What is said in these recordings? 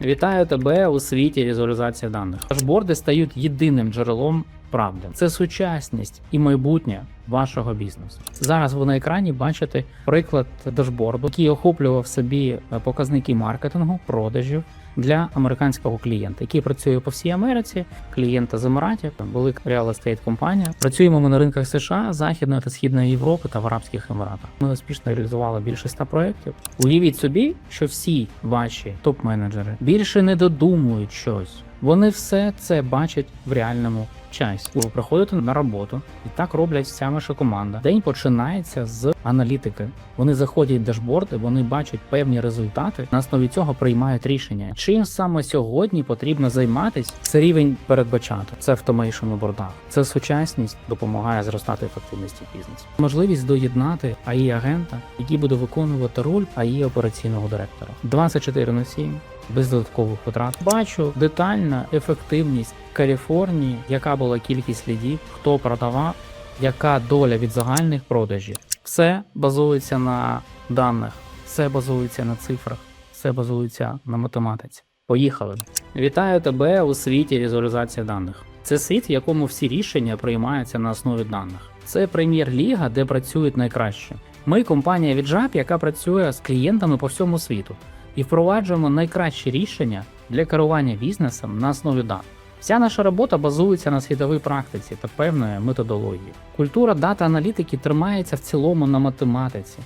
Вітаю тебе у світі візуалізації даних. Дашборди стають єдиним джерелом правди. Це сучасність і майбутнє вашого бізнесу. Зараз ви на екрані бачите приклад дашборду, який охоплював собі е, показники маркетингу, продажів для американського клієнта, який працює по всій Америці. Клієнта з Еміратів, велика реал естейт компанія. Працюємо ми на ринках США, Західної та Східної Європи та в Арабських Еміратах. Ми успішно реалізували більше ста проєктів. Уявіть собі, що всі ваші топ-менеджери більше не додумують щось. Вони все це бачать в реальному часі. Ви приходите на роботу, і так роблять вся ваша команда. День починається з аналітики. Вони заходять в дашборди, вони бачать певні результати. На основі цього приймають рішення. Чим саме сьогодні потрібно займатись, це рівень передбачати. Це автомейшн у бордах. Це сучасність допомагає зростати ефективності бізнесу. Можливість доєднати АІ агента, який буде виконувати роль АІ операційного директора. 24 на 7 без додаткових витрат. Бачу детальна ефективність Каліфорнії, яка була кількість лідів, хто продавав, яка доля від загальних продажів. Все базується на даних, все базується на цифрах, все базується на математиці. Поїхали! Вітаю тебе у світі візуалізації даних. Це світ, в якому всі рішення приймаються на основі даних. Це прем'єр-ліга, де працюють найкраще. Ми компанія Віджап, яка працює з клієнтами по всьому світу і впроваджуємо найкращі рішення для керування бізнесом на основі даних. Вся наша робота базується на світовій практиці та певної методології. Культура дата-аналітики тримається в цілому на математиці,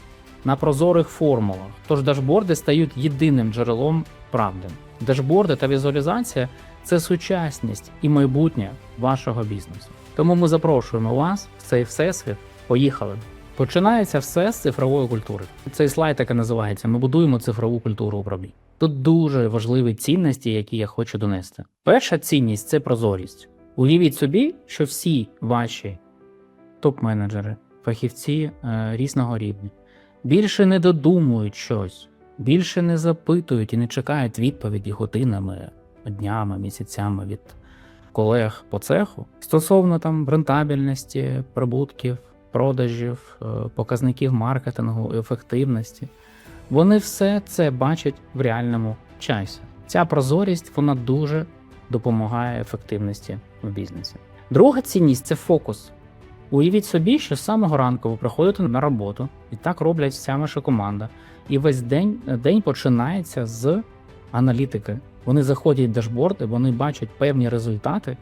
на прозорих формулах, тож дашборди стають єдиним джерелом правди. Дашборди та візуалізація це сучасність і майбутнє вашого бізнесу. Тому ми запрошуємо вас в цей всесвіт. Поїхали! Починається все з цифрової культури. Цей слайд і називається Ми будуємо цифрову культуру управління. Тут дуже важливі цінності, які я хочу донести. Перша цінність це прозорість. Уявіть собі, що всі ваші топ-менеджери, фахівці е, різного рівня більше не додумують щось, більше не запитують і не чекають відповіді годинами, днями, місяцями від колег по цеху стосовно там рентабельності, прибутків, продажів, е, показників маркетингу, ефективності. Вони все це бачать в реальному часі. Ця прозорість вона дуже допомагає ефективності в бізнесі. Друга цінність це фокус. Уявіть собі, що з самого ранку ви приходите на роботу, і так роблять вся ваша команда. І весь день, день починається з аналітики. Вони заходять в дашборди, вони бачать певні результати,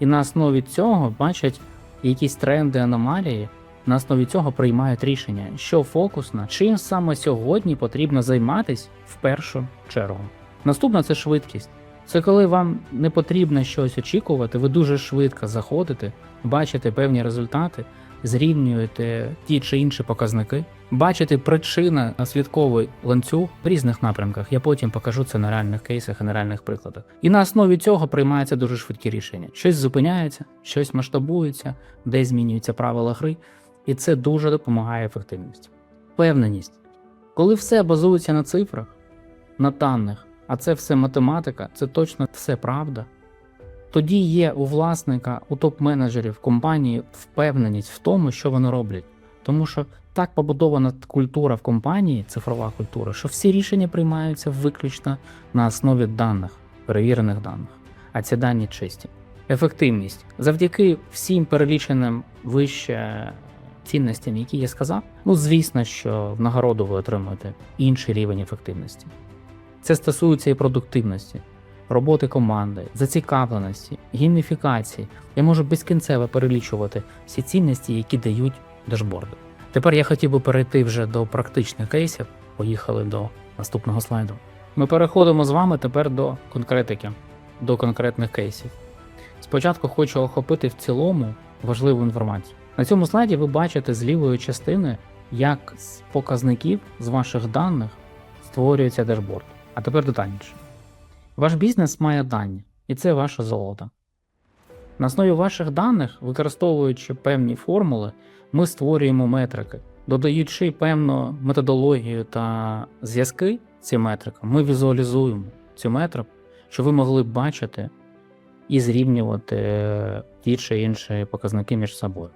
і на основі цього бачать якісь тренди, аномалії. На основі цього приймають рішення, що фокусно, чим саме сьогодні потрібно займатись в першу чергу. Наступна це швидкість. Це коли вам не потрібно щось очікувати, ви дуже швидко заходите, бачите певні результати, зрівнюєте ті чи інші показники, бачите причина наслідковий ланцюг в різних напрямках. Я потім покажу це на реальних кейсах і на реальних прикладах. І на основі цього приймаються дуже швидкі рішення. Щось зупиняється, щось масштабується, десь змінюються правила гри, і це дуже допомагає ефективності. Впевненість. Коли все базується на цифрах, на даних, а це все математика, це точно все правда. Тоді є у власника, у топ-менеджерів компанії впевненість в тому, що вони роблять. Тому що так побудована культура в компанії, цифрова культура, що всі рішення приймаються виключно на основі даних, перевірених даних, а ці дані чисті. Ефективність завдяки всім переліченим вище цінностям, які я сказав, ну звісно, що в нагороду ви отримуєте інший рівень ефективності. Це стосується і продуктивності, роботи команди, зацікавленості, гейміфікації. Я можу безкінцево перелічувати всі цінності, які дають дашборди. Тепер я хотів би перейти вже до практичних кейсів. Поїхали до наступного слайду. Ми переходимо з вами тепер до конкретики, до конкретних кейсів. Спочатку хочу охопити в цілому важливу інформацію. На цьому слайді ви бачите з лівої частини, як з показників з ваших даних створюється дашборд. А тепер детальніше. Ваш бізнес має дані, і це ваше золото. На основі ваших даних, використовуючи певні формули, ми створюємо метрики. Додаючи певну методологію та зв'язки ці метрики, ми візуалізуємо цю метрику, щоб ви могли бачити і зрівнювати е, ті чи інші показники між собою.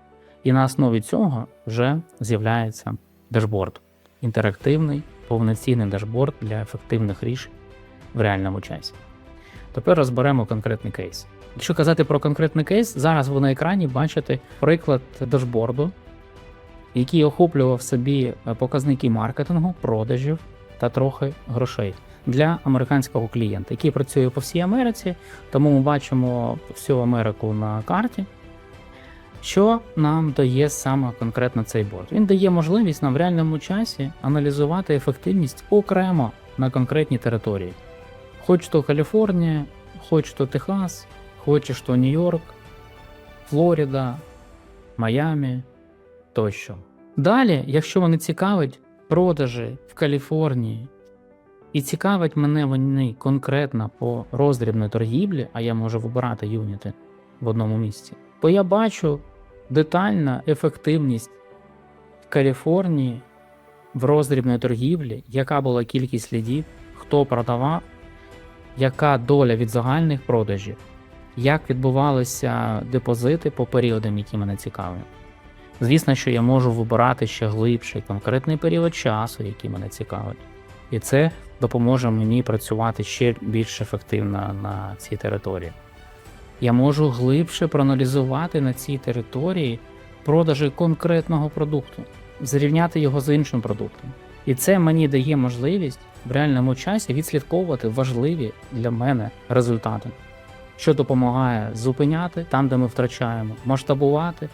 І на основі цього вже з'являється дашборд. Інтерактивний, повноцінний дашборд для ефективних рішень, в реальному часі. Тепер розберемо конкретний кейс. Якщо казати про конкретний кейс, зараз ви на екрані бачите приклад дашборду, який охоплював собі е, показники маркетингу, продажів та трохи грошей для американського клієнта, який працює по всій Америці. Тому ми бачимо всю Америку на карті. Що нам дає саме конкретно цей борд? Він дає можливість нам в реальному часі аналізувати ефективність окремо на конкретній території. Хоч то Каліфорнія, хоч то Техас, хоч то Нью-Йорк, Флоріда, Майамі тощо. Далі, якщо мене цікавить продажі в Каліфорнії, і цікавить мене вони конкретно по роздрібної торгівлі, а я можу вибирати юніти в одному місці, то я бачу детальна ефективність Каліфорнії в роздрібної торгівлі, яка була кількість слідів, хто продавав, яка доля від загальних продажів, як відбувалися депозити по періодам, які мене цікавлять. Звісно, що я можу вибирати ще глибший конкретний період часу, який мене цікавить. І це допоможе мені працювати ще більш ефективно на цій території. Я можу глибше проаналізувати на цій території продажі конкретного продукту, зрівняти його з іншим продуктом. І це мені дає можливість в реальному часі відслідковувати важливі для мене результати, що допомагає зупиняти там, де ми втрачаємо, масштабувати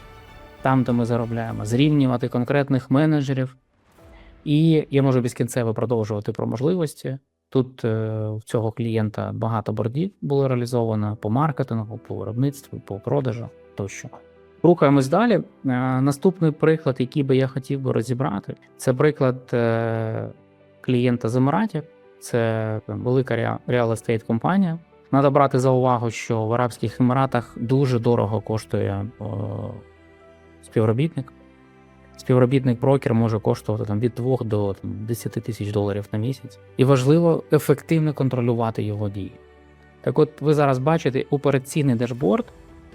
там, де ми заробляємо, зрівнювати конкретних менеджерів. І я можу безкінцево продовжувати про можливості. Тут е, в цього клієнта багато бордів було реалізовано по маркетингу, по виробництву, по продажу тощо. Рухаємось далі. Е, наступний приклад, який би я хотів би розібрати, це приклад е, клієнта з Еміратів. Це велика реал естейт компанія. Треба брати за увагу, що в Арабських Еміратах дуже дорого коштує співробітник. Співробітник брокер може коштувати там від 2 до там, 10 тисяч доларів на місяць, і важливо ефективно контролювати його дії. Так от ви зараз бачите операційний дашборд,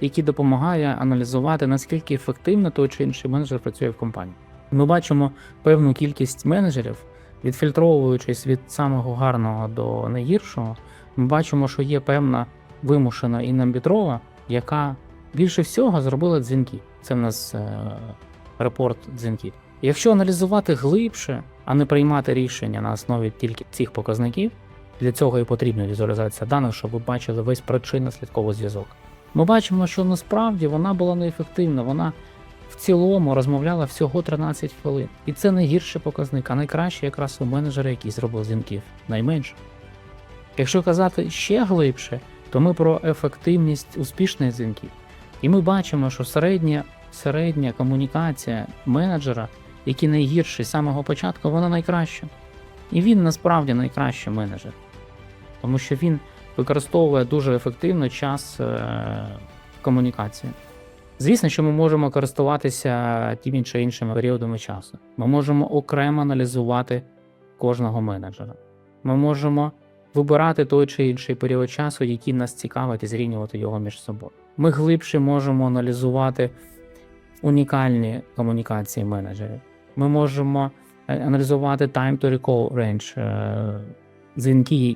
який допомагає аналізувати, наскільки ефективно той чи інший менеджер працює в компанії. Ми бачимо певну кількість менеджерів, відфільтровуючись від самого гарного до найгіршого, ми бачимо, що є певна вимушена інамбітрова, яка більше всього зробила дзвінки. Це в нас е, репорт дзвінків. Якщо аналізувати глибше, а не приймати рішення на основі тільки цих показників, для цього і потрібна візуалізація даних, щоб ви бачили весь причинно-слідковий зв'язок. Ми бачимо, що насправді вона була неефективна, вона в цілому розмовляла всього 13 хвилин. І це найгірший показник, а найкраще якраз у менеджера, який зробив дзвінків, найменше. Якщо казати ще глибше, то ми про ефективність успішних дзвінків. І ми бачимо, що середня середня комунікація менеджера, який найгірший з самого початку, вона найкраща. І він насправді найкращий менеджер, тому що він використовує дуже ефективно час е, комунікації. Звісно, що ми можемо користуватися тими чи іншими періодами часу. Ми можемо окремо аналізувати кожного менеджера. Ми можемо вибирати той чи інший період часу, який нас цікавить, і зрівнювати його між собою. Ми глибше можемо аналізувати унікальні комунікації менеджерів. Ми можемо е, аналізувати time to recall range, е, дзвінки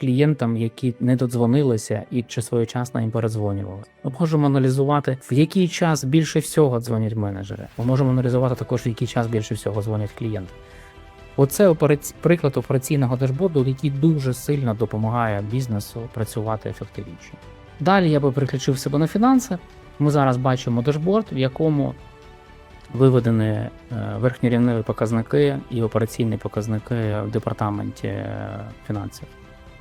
клієнтам, які не додзвонилися і чи своєчасно їм передзвонювали. Ми можемо аналізувати, в який час більше всього дзвонять менеджери. Ми можемо аналізувати також, в який час більше всього дзвонять клієнти. Оце операці... приклад операційного дашборду, який дуже сильно допомагає бізнесу працювати ефективніше. Далі я би переключив себе на фінанси. Ми зараз бачимо дашборд, в якому виведені е, верхньорівневі показники і операційні показники в департаменті е, фінансів.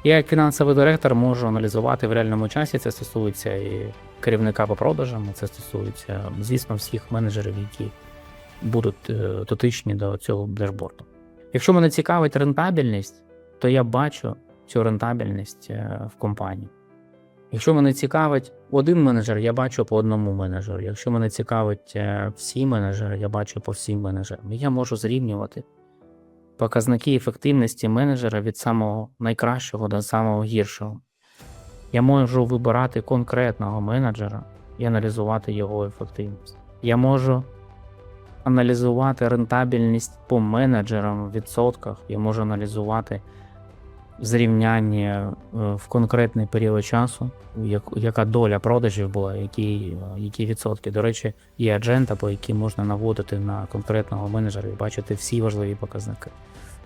Я, як фінансовий директор, можу аналізувати в реальному часі. Це стосується і керівника по продажам, це стосується, звісно, всіх менеджерів, які будуть е, дотичні до цього дашборду. Якщо мене цікавить рентабельність, то я бачу цю рентабельність е, в компанії. Якщо мене цікавить один менеджер, я бачу по одному менеджеру. Якщо мене цікавить е, всі менеджери, я бачу по всім менеджерам. Я можу зрівнювати показники ефективності менеджера від самого найкращого до самого гіршого. Я можу вибирати конкретного менеджера і аналізувати його ефективність. Я можу аналізувати рентабельність по менеджерам в відсотках. Я можу аналізувати зрівняння е, в конкретний період часу, як, яка доля продажів була, які, е, які відсотки. До речі, є аджента, по якій можна наводити на конкретного менеджера і бачити всі важливі показники.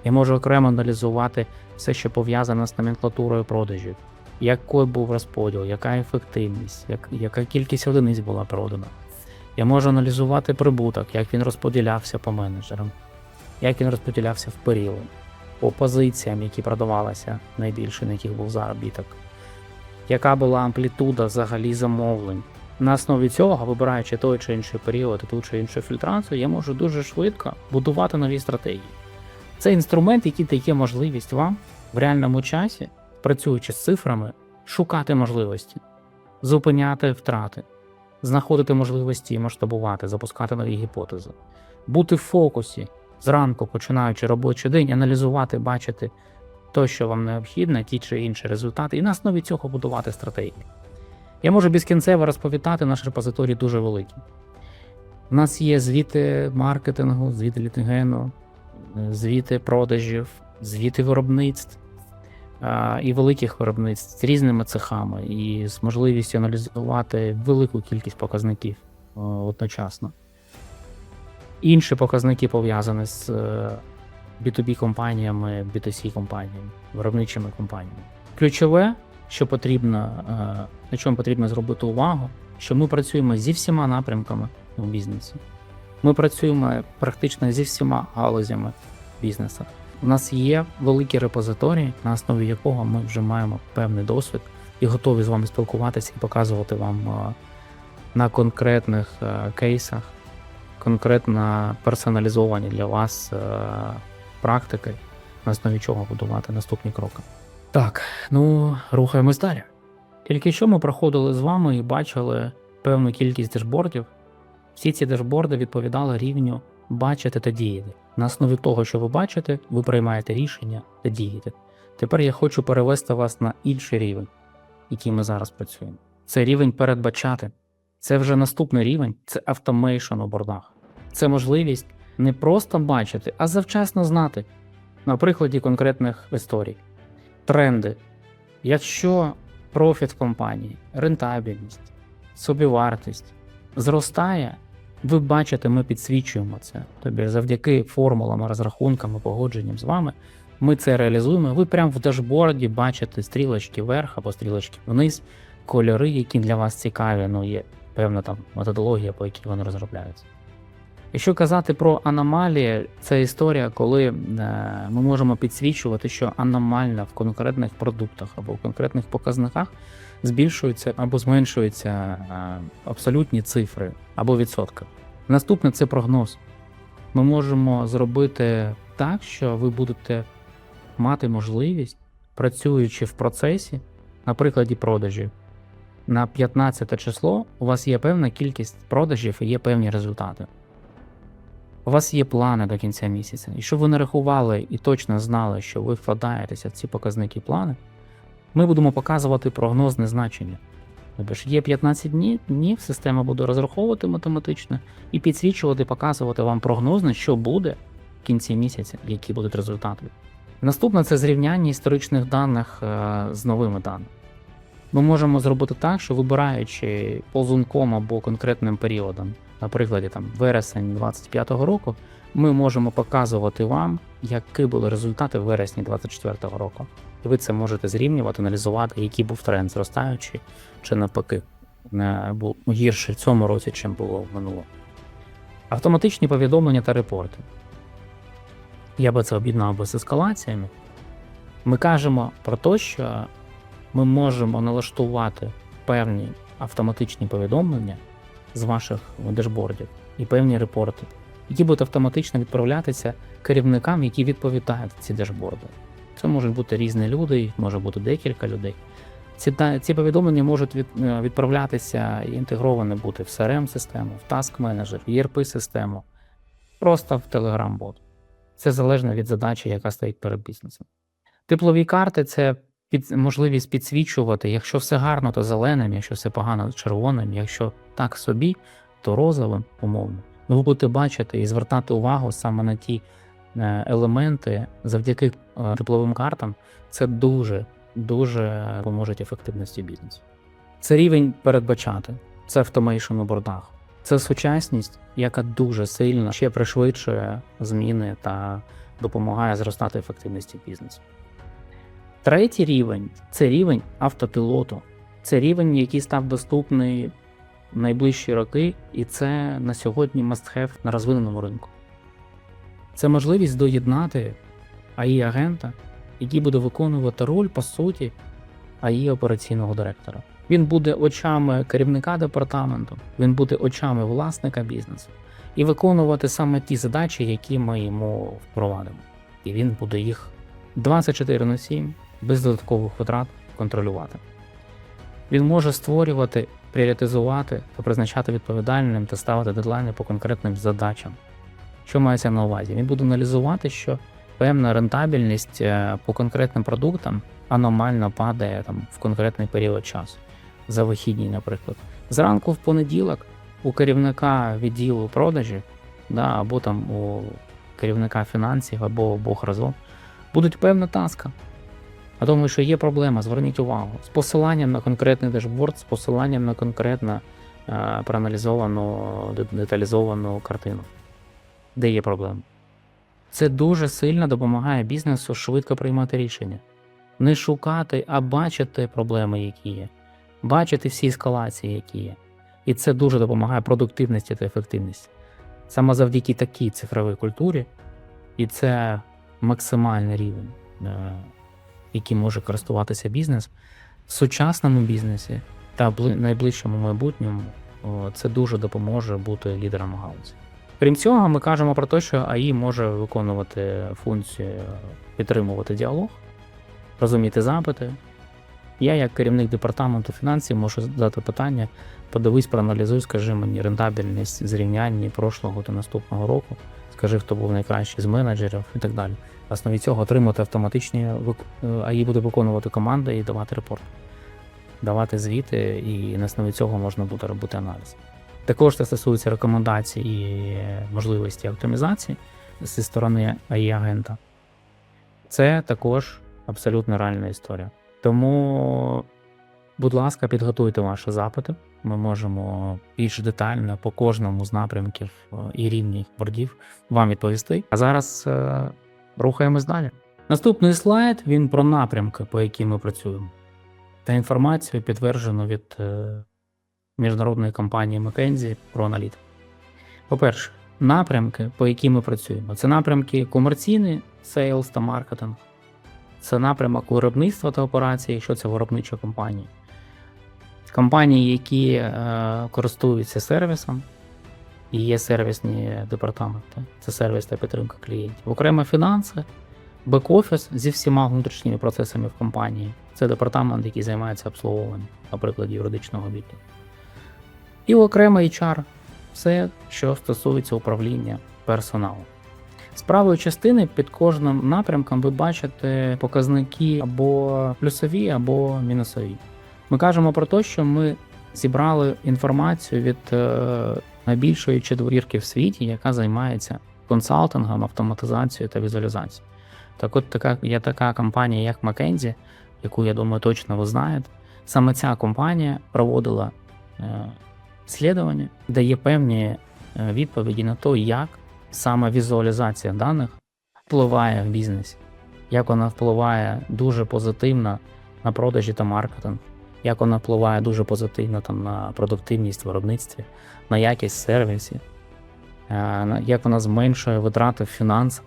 Я можу окремо аналізувати все, що пов'язане з номенклатурою продажів, який був розподіл, яка ефективність, як, яка кількість одиниць була продана. Я можу аналізувати прибуток, як він розподілявся по менеджерам, як він розподілявся в період, по позиціям, які продавалися найбільше, на яких був заробіток, яка була амплітуда взагалі замовлень. На основі цього, вибираючи той чи інший період ту чи іншу фільтрацію, я можу дуже швидко будувати нові стратегії. Це інструмент, який дає можливість вам в реальному часі, працюючи з цифрами, шукати можливості, зупиняти втрати, знаходити можливості і масштабувати, запускати нові гіпотези, бути в фокусі зранку, починаючи робочий день, аналізувати, бачити то, що вам необхідно, ті чи інші результати, і на основі цього будувати стратегії. Я можу безкінцево розповідати, наш репозиторій дуже великий. У нас є звіти маркетингу, звіти літгену, звіти продажів, звіти виробництв і великих виробництв з різними цехами, і з можливістю аналізувати велику кількість показників одночасно. Інші показники пов'язані з е, B2B компаніями, B2C компаніями, виробничими компаніями. Ключове, що потрібно, е, на чому потрібно зробити увагу, що ми працюємо зі всіма напрямками у бізнесі. Ми працюємо практично зі всіма галузями бізнесу. У нас є великі репозиторії, на основі якого ми вже маємо певний досвід і готові з вами спілкуватися і показувати вам е, на конкретних е, кейсах, конкретно персоналізовані для вас е, практики, на основі чого будувати наступні кроки. Так, ну рухаємось далі. Тільки що ми проходили з вами і бачили певну кількість дешбордів. Всі ці дешборди відповідали рівню бачити та діяти. На основі того, що ви бачите, ви приймаєте рішення та дієте. Тепер я хочу перевести вас на інший рівень, який ми зараз працюємо. Це рівень передбачати. Це вже наступний рівень, це автомейшн у бордах. Це можливість не просто бачити, а завчасно знати на прикладі конкретних історій. Тренди. Якщо профіт компанії, рентабельність, собівартість зростає, ви бачите, ми підсвічуємо це. Тобі завдяки формулам, розрахункам і погодженням з вами ми це реалізуємо. Ви прямо в дашборді бачите стрілочки вверх або стрілочки вниз, кольори, які для вас цікаві, ну є певна там методологія, по якій вони розробляються. Якщо казати про аномалії, це історія, коли е, ми можемо підсвічувати, що аномально в конкретних продуктах або в конкретних показниках збільшуються або зменшуються е, абсолютні цифри або відсотки. Наступне це прогноз. Ми можемо зробити так, що ви будете мати можливість, працюючи в процесі, на прикладі продажів, на 15 число у вас є певна кількість продажів і є певні результати. У вас є плани до кінця місяця. І щоб ви не рахували і точно знали, що ви вкладаєтеся в ці показники плани, ми будемо показувати прогнозне значення. Тобто ж є 15 днів, днів, система буде розраховувати математично і підсвічувати, показувати вам прогнозно, що буде в кінці місяця, які будуть результати. Наступне це зрівняння історичних даних е, з новими даними. Ми можемо зробити так, що вибираючи ползунком або конкретним періодом, наприклад, там вересень 25-го року, ми можемо показувати вам, які були результати в вересні 24-го року. І ви це можете зрівнювати, аналізувати, який був тренд зростаючий чи навпаки був гірший в цьому році, чим було в минулому. Автоматичні повідомлення та репорти. Я би це об'єднав би з ескалаціями. Ми кажемо про те, що ми можемо налаштувати певні автоматичні повідомлення з ваших дешбордів і певні репорти, які будуть автоматично відправлятися керівникам, які відповідають ці дешборди. Це можуть бути різні люди, може бути декілька людей. Ці, ці повідомлення можуть від, е, відправлятися і інтегровані бути в CRM-систему, в Task Manager, в ERP-систему, просто в Telegram-бот. Це залежно від задачі, яка стоїть перед бізнесом. Теплові карти це під, можливість підсвічувати, якщо все гарно, то зеленим, якщо все погано, то червоним, якщо так собі, то розовим, умовно. Ви будете бачити і звертати увагу саме на ті елементи завдяки е, тепловим картам це дуже дуже поможуть ефективності бізнесу. Це рівень передбачати, це автомейшн у бордах, це сучасність, яка дуже сильно ще пришвидшує зміни та допомагає зростати ефективності бізнесу. Третій рівень це рівень автопілоту. Це рівень, який став доступний в найближчі роки, і це на сьогодні must-have на розвиненому ринку. Це можливість доєднати АІ-агента, який буде виконувати роль, по суті, АІ операційного директора. Він буде очами керівника департаменту, він буде очами власника бізнесу і виконувати саме ті задачі, які ми йому впровадимо. І він буде їх 24 на 7 без додаткових витрат контролювати. Він може створювати, пріоритизувати та призначати відповідальним та ставити дедлайни по конкретним задачам. Що мається на увазі? Він буде аналізувати, що певна рентабельність е, по конкретним продуктам аномально падає там, в конкретний період часу, за вихідні, наприклад. Зранку в понеділок у керівника відділу продажі, да, або там у керівника фінансів, або Бог разом, будуть певна таска. А тому, що є проблема, зверніть увагу, з посиланням на конкретний дешборд, з посиланням на конкретно е, проаналізовану, деталізовану картину, де є проблема. Це дуже сильно допомагає бізнесу швидко приймати рішення. Не шукати, а бачити проблеми, які є, бачити всі ескалації, які є. І це дуже допомагає продуктивності та ефективності. Саме завдяки такій цифровій культурі, і це максимальний рівень, е, яким може користуватися бізнес в сучасному бізнесі та найближчому майбутньому. Це дуже допоможе бути лідером галузі. Крім цього, ми кажемо про те, що АІ може виконувати функцію підтримувати діалог, розуміти запити. Я, як керівник департаменту фінансів, можу задати питання, подивись, проаналізуй, скажи мені рентабельність зрівняння прошлого та наступного року, скажи, хто був найкращий з менеджерів і так далі. На основі цього отримати автоматичні е, АІ буде виконувати команди і давати репорт, давати звіти, і на основі цього можна буде робити аналіз. Також це стосується рекомендацій і можливості оптимізації зі сторони АІ-агента. Це також абсолютно реальна історія. Тому, будь ласка, підготуйте ваші запити. Ми можемо більш детально по кожному з напрямків е, і рівнів бордів вам відповісти. А зараз е, рухаємось далі. Наступний слайд він про напрямки, по яким ми працюємо, та інформацію підтверджену від е, міжнародної компанії McKinsey про аналітику. По-перше, напрямки, по яким ми працюємо, це напрямки комерційний, сейлс та маркетинг. Це напрямок виробництва та операції, якщо це виробнича компанія. Компанії, які е, користуються сервісом, і є сервісні департаменти, це сервіс та підтримка клієнтів. Окремо фінанси, бек-офіс зі всіма внутрішніми процесами в компанії. Це департамент, який займається обслуговуванням, наприклад, юридичного відділу. І окремо HR все, що стосується управління персоналом. З правої частини під кожним напрямком ви бачите показники або плюсові, або мінусові. Ми кажемо про те, що ми зібрали інформацію від е, найбільшої четвірки в світі, яка займається консалтингом, автоматизацією та візуалізацією. Так от така є така компанія, як McKinsey, яку я думаю точно ви знаєте. Саме ця компанія проводила е, слідування, дає певні е, відповіді на те, як саме візуалізація даних впливає в бізнесі, як вона впливає дуже позитивно на продажі та маркетинг, як вона впливає дуже позитивно там, на продуктивність в виробництві, на якість сервісів, е, як вона зменшує витрати в фінансах,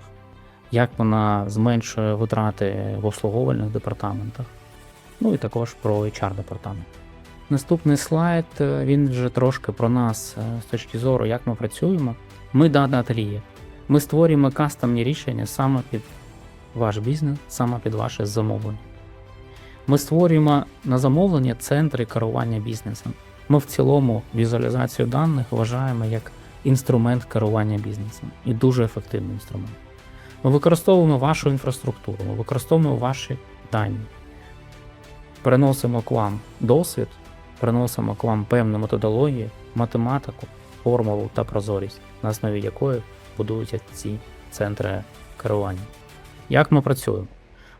як вона зменшує витрати в обслуговувальних департаментах, ну і також про HR департамент. Наступний слайд е, він вже трошки про нас е, з точки зору, як ми працюємо. Ми дата ательє. Ми створюємо кастомні рішення саме під ваш бізнес, саме під ваше замовлення. Ми створюємо на замовлення центри керування бізнесом. Ми в цілому візуалізацію даних вважаємо як інструмент керування бізнесом і дуже ефективний інструмент. Ми використовуємо вашу інфраструктуру, ми використовуємо ваші дані, переносимо к вам досвід, переносимо к вам певну методологію, математику, формулу та прозорість, на основі якої будуються ці центри керування. Як ми працюємо?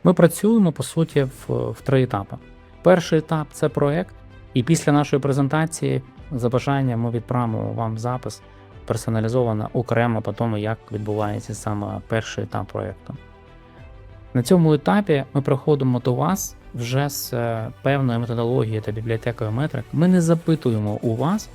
Ми працюємо по суті в, в три етапи. Перший етап це проект, і після нашої презентації за бажанням ми відправимо вам запис персоналізовано окремо по тому, як відбувається саме перший етап проекту. На цьому етапі ми приходимо до вас вже з е, певною методологією та бібліотекою метрик. Ми не запитуємо у вас,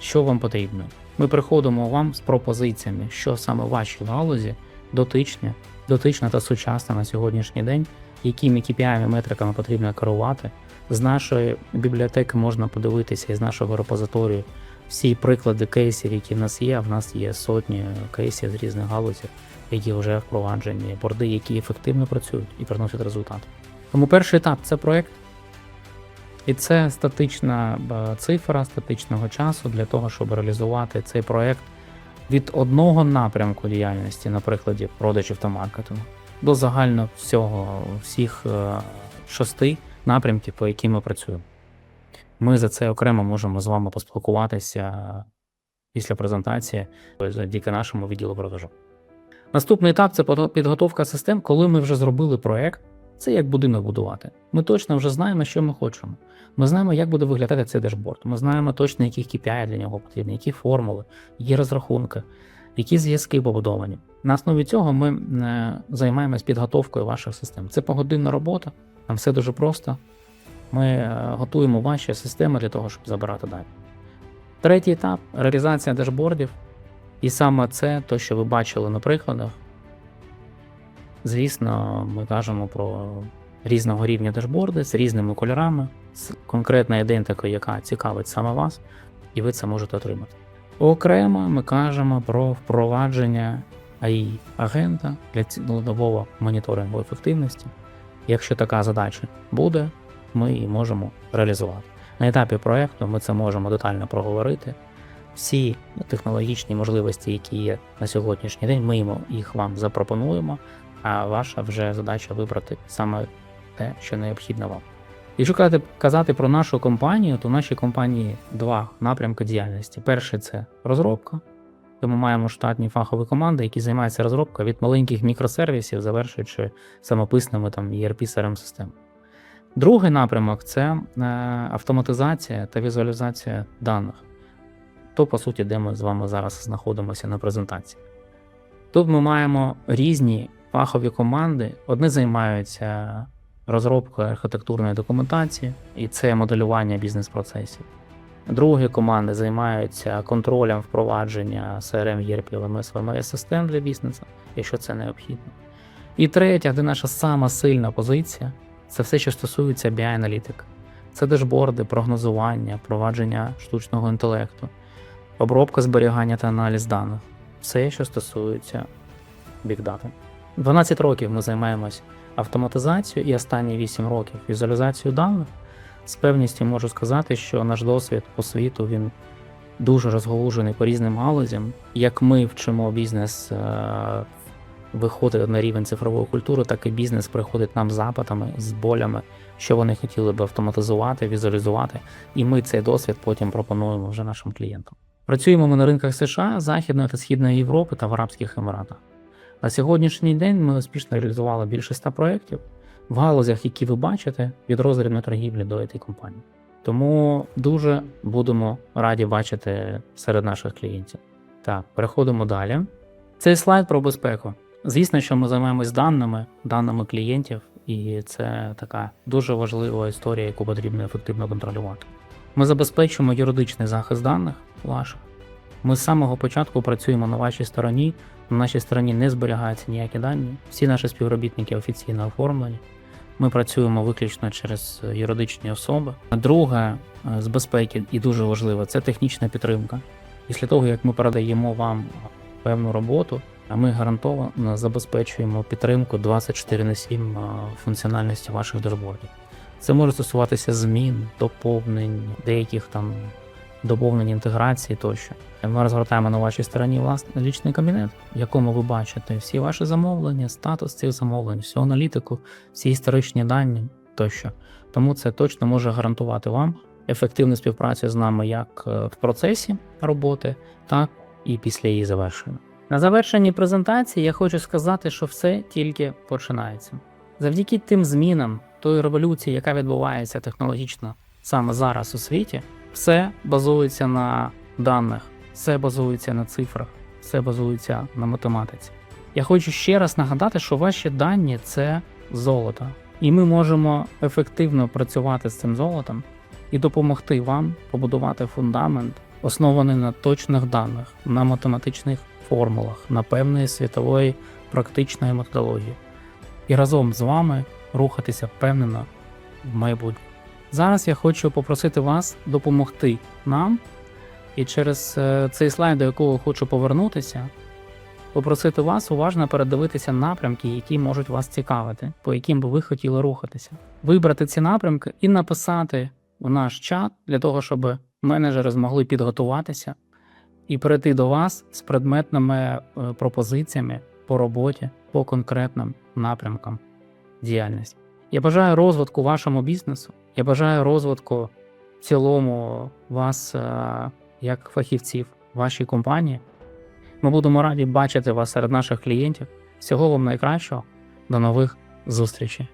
що вам потрібно. Ми приходимо вам з пропозиціями, що саме вашій галузі дотичне, дотична та сучасна на сьогоднішній день, якими KPI метриками потрібно керувати. З нашої бібліотеки можна подивитися із нашого репозиторію всі приклади кейсів, які в нас є. В нас є сотні кейсів з різних галузів, які вже впроваджені, борди, які ефективно працюють і приносять результат. Тому перший етап це проект, і це статична е, цифра статичного часу для того, щоб реалізувати цей проект від одного напрямку діяльності, на прикладі продажів та маркетингу, до загально всього всіх е, шести напрямків, по яким ми працюємо. Ми за це окремо можемо з вами поспілкуватися після презентації завдяки нашому відділу продажу. Наступний етап це підготовка систем, коли ми вже зробили проект. Це як будинок будувати. Ми точно вже знаємо, що ми хочемо. Ми знаємо, як буде виглядати цей дешборд. Ми знаємо точно, які KPI для нього потрібні, які формули, які розрахунки, які зв'язки побудовані. На основі цього ми е, займаємось підготовкою ваших систем. Це погодинна робота, там все дуже просто. Ми е, готуємо ваші системи для того, щоб забирати далі. Третій етап реалізація дешбордів. І саме це, то, що ви бачили на прикладах. Звісно, ми кажемо про різного рівня дешборди з різними кольорами, з конкретною ідентикою, яка цікавить саме вас, і ви це можете отримати. Окремо ми кажемо про впровадження AI агента для цілодобового моніторингу ефективності. Якщо така задача буде, ми її можемо реалізувати. На етапі проекту ми це можемо детально проговорити. Всі технологічні можливості, які є на сьогоднішній день, ми їх вам запропонуємо, а ваша вже задача вибрати саме те, що необхідно вам. Якщо казати, казати про нашу компанію, то в нашій компанії два напрямки діяльності. Перший це розробка, де ми маємо штатні фахові команди, які займаються розробкою від маленьких мікросервісів, завершуючи самописними там erp crm системами Другий напрямок це е, автоматизація та візуалізація даних. То, по суті, де ми з вами зараз знаходимося на презентації. Тут ми маємо різні фахові команди. Одні займаються розробкою архітектурної документації, і це моделювання бізнес-процесів. Другі команди займаються контролем впровадження CRM, ERP, LMS, VMS систем для бізнесу, якщо це необхідно. І третя, де наша сама сильна позиція, це все, що стосується BI-аналітики. Це дешборди, прогнозування, впровадження штучного інтелекту, обробка зберігання та аналіз даних. Все, що стосується бікдати. 12 років ми займаємось автоматизацією і останні 8 років візуалізацією даних. З певністю можу сказати, що наш досвід по світу він дуже розголужений по різним галузям. Як ми вчимо бізнес е, виходити на рівень цифрової культури, так і бізнес приходить нам з запитами, з болями, що вони хотіли би автоматизувати, візуалізувати, і ми цей досвід потім пропонуємо вже нашим клієнтам. Працюємо ми на ринках США, Західної та Східної Європи та в Арабських Еміратах. На сьогоднішній день ми успішно реалізували більше 100 проєктів в галузях, які ви бачите, від роздрібної торгівлі до it компанії. Тому дуже будемо раді бачити серед наших клієнтів. Так, переходимо далі. Цей слайд про безпеку. Звісно, що ми займаємось даними, даними клієнтів, і це така дуже важлива історія, яку потрібно ефективно контролювати. Ми забезпечуємо юридичний захист даних ваших. Ми з самого початку працюємо на вашій стороні. На нашій стороні не зберігаються ніякі дані. Всі наші співробітники офіційно оформлені. Ми працюємо виключно через юридичні особи. Друге е, з безпеки і дуже важливо це технічна підтримка. Після того, як ми передаємо вам певну роботу, ми гарантовано забезпечуємо підтримку 24 на 7 е, функціональності ваших дашбордів. Це може стосуватися змін, доповнень, деяких там доповнень інтеграції тощо. Ми розгортаємо на вашій стороні власний лічний кабінет, в якому ви бачите всі ваші замовлення, статус цих замовлень, всю аналітику, всі історичні дані тощо. Тому це точно може гарантувати вам ефективну співпрацю з нами як е, в процесі роботи, так і після її завершення. На завершенні презентації я хочу сказати, що все тільки починається. Завдяки тим змінам, тої революції, яка відбувається технологічно саме зараз у світі, все базується на даних, все базується на цифрах, все базується на математиці. Я хочу ще раз нагадати, що ваші дані це золото, і ми можемо ефективно працювати з цим золотом і допомогти вам побудувати фундамент, оснований на точних даних, на математичних формулах, на певної світової практичної методології, і разом з вами рухатися впевнено в майбутнє. Зараз я хочу попросити вас допомогти нам, і через е, цей слайд, до якого хочу повернутися, попросити вас уважно передивитися напрямки, які можуть вас цікавити, по яким би ви хотіли рухатися, вибрати ці напрямки і написати в наш чат для того, щоб менеджери змогли підготуватися і перейти до вас з предметними е, пропозиціями по роботі, по конкретним напрямкам діяльності. Я бажаю розвитку вашому бізнесу. Я бажаю розвитку в цілому вас е, як фахівців вашій компанії. Ми будемо раді бачити вас серед наших клієнтів. Всього вам найкращого. До нових зустрічей.